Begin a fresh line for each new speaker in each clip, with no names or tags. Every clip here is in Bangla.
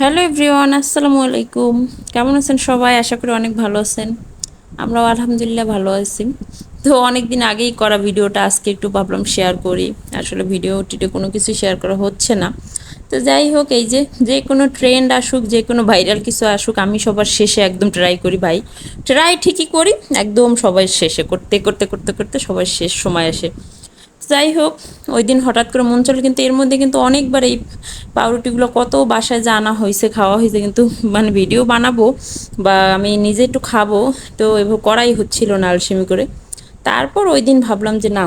হ্যালো এভরিওয়ান, আসসালামু আলাইকুম। কেমন আছেন সবাই? আশা করি অনেক ভালো আছেন। আমরাও আলহামদুলিল্লাহ ভালো আছি। তো অনেক দিন আগেই করা ভিডিওটা আজকে একটু ভাবলাম শেয়ার করি। আসলে ভিডিওটিতে কোনো কিছু শেয়ার করা হচ্ছে না। তো যাই হোক, এই যে যে কোনো ট্রেন্ড আসুক, যে কোনো ভাইরাল কিছু আসুক, আমি সবার শেষে একদম ট্রাই করি ভাই। ট্রাই ঠিকই করি, একদম সবাই শেষে, করতে করতে করতে করতে সবার শেষ সময় আসে। যাই হোক, ওই দিন হঠাৎ করে মন চলে, কিন্তু এর মধ্যে কিন্তু অনেকবার এই পাউরুটিগুলো কত বাসায় যা আনা হয়েছে, খাওয়া হয়েছে, কিন্তু মানে ভিডিও বানাবো বা আমি নিজে একটু খাব, তো এভাবে করাই হচ্ছিল না আলসেমি করে। তারপর ওই দিন ভাবলাম যে না,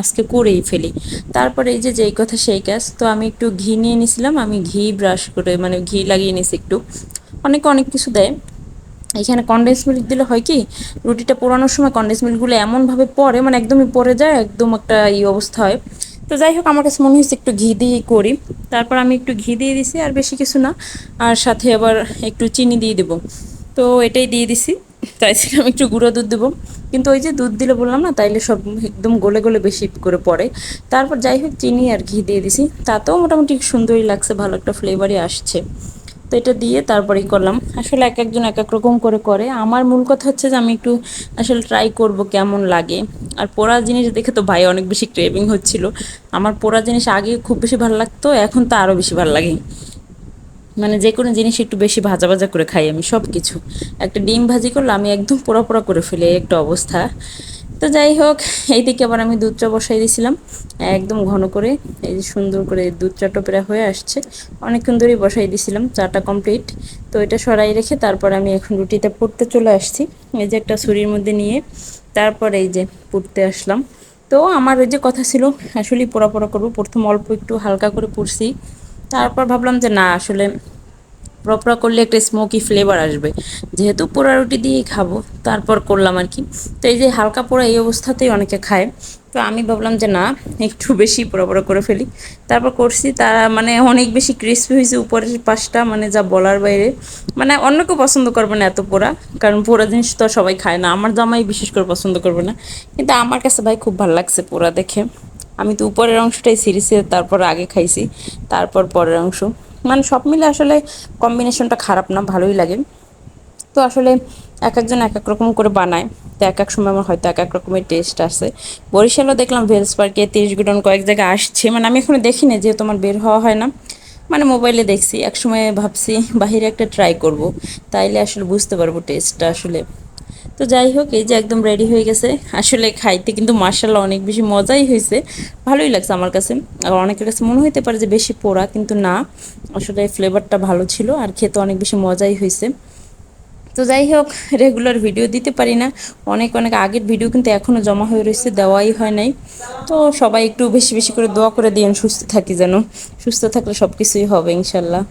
আজকে করেই ফেলি। তারপরে এই যে যেই কথা সেই কাজ, তো আমি একটু ঘি নিয়ে নিছিলাম, আমি ঘি ব্রাশ করে মানে ঘি লাগিয়ে নিছি একটু। অনেকে অনেক কিছু দেয়। এখানে কন্ডেন্স মিল্ক দিলে হয় কি, রুটিটা পোড়ানোর সময় কন্ডেন্স মিল্কগুলো এমনভাবে পড়ে মানে একদমই পড়ে যায়, একদম একটা ই অবস্থা হয়। তো যাই হোক, আমার কাছে মনে হয়েছে একটু ঘি দিয়েই করি। তারপর আমি একটু ঘি দিয়ে দিছি, আর বেশি কিছু না। আর সাথে আবার একটু চিনি দিয়ে দেবো। তো এটাই দিয়ে দিছি। চাইছিলাম একটু গুঁড়ো দুধ দেবো। কিন্তু ওই যে দুধ দিলে বললাম না, তাইলে সব একদম গলে গলে বেশি করে পড়ে। তারপর যাই হোক, চিনি আর ঘি দিয়ে দিছি। তাতেও মোটামুটি সুন্দরই লাগছে, ভালো একটা ফ্লেভারই আসছে। তো এটা দিয়ে তারপরেই করলাম। আসলে এক একজন এক এক রকম করে করে। আমার মূল কথা হচ্ছে যে আমি একটু আসলে ট্রাই করব কেমন লাগে। আর পোড়া জিনিস দেখে তো ভাই অনেক বেশি ক্রেভিং হচ্ছিল। আমার পোড়া জিনিস আগে খুব বেশি ভালো লাগতো, এখন তো আরও বেশি ভালো লাগে। মানে যে কোনো জিনিস একটু বেশি ভাজা ভাজা করে খাই আমি সব কিছু একটা ডিম ভাজি করলে আমি একদম পোড়া পোড়া করে ফেলি একটা অবস্থা। তো যাই হোক, এইদিকে আবার আমি দুধটা বসাই দিয়েছিলাম একদম ঘন করে, এই যে সুন্দর করে দুধটা টোপেরা হয়ে আসছে। অনেকক্ষণ ধরেই বসাই দিয়েছিলাম চাটা কমপ্লিট। তো এটা সরাই রেখে তারপর আমি এখন রুটিতে পড়তে চলে আসছি। এই যে একটা ছুরির মধ্যে নিয়ে তারপর এই যে পড়তে আসলাম। তো আমার ওই যে কথা ছিল, আসলেই পোড়া পোড়া করব। প্রথম অল্প একটু হালকা করে পড়ছি। তারপর ভাবলাম যে না, আসলে প্রপরা করলে একটা স্মোকি ফ্লেভার আসবে। যেহেতু পোড়া রুটি দিয়েই খাব, তারপর করলাম আর কি। তো এই যে হালকা পোড়া এই অবস্থাতেই অনেকে খায়। তো আমি ভাবলাম যে না, একটু বেশি পোড়া পোড়া করে ফেলি। তারপর করছি, তারা মানে অনেক বেশি ক্রিস্পি হয়েছে উপরের পাশটা মানে যা বলার বাইরে। মানে অন্য কেউ পছন্দ করবে না এত পোড়া, কারণ পোড়া জিনিস তো সবাই খায় না। আমার জামাই বিশেষ করে পছন্দ করবে না। কিন্তু আমার কাছে ভাই খুব ভালো লাগছে পোড়া দেখে। আমি তো উপরের অংশটাই সিরিজে তারপর আগে খাইছি, তারপর পরের অংশ। মানে সব মিলে আসলে কম্বিনেশনটা খারাপ না, ভালোই লাগে। তো আসলে এক একজন এক এক রকম করে বানায়। তো এক এক সময় আমার হয়তো এক এক রকমের টেস্ট আসে বরিশালও দেখলাম ভেলস পার্কে তিরিশ গুডন কয়েক জায়গায় আসছে। মানে আমি এখনও দেখিনি যেহেতু আমার বের হওয়া হয় না। মানে মোবাইলে দেখছি এক সময় ভাবছি, বাহিরে একটা ট্রাই করব। তাইলে আসলে বুঝতে পারব টেস্টটা আসলে। তো যাই হোক, এই যে একদম রেডি হয়ে গেছে। আসলে খাইতে কিন্তু মার্শাল্লাহ অনেক বেশি মজাই হয়েছে। ভালোই লাগছে আমার কাছে। আর অনেকের কাছে মনে হইতে পারে যে বেশি পোড়া, কিন্তু না। আসলে ফ্লেভারটা ভালো ছিল আর খেতে অনেক বেশি মজাই হয়েছে। তো যাই হোক রেগুলার ভিডিও দিতে পারি না। অনেক অনেক আগের ভিডিও কিন্তু এখনও জমা হয়ে রয়েছে, দেওয়াই হয় নাই। তো সবাই একটু বেশি বেশি করে দোয়া করে দিন সুস্থ থাকি যেন। সুস্থ থাকলে সব কিছুই হবে ইনশাল্লাহ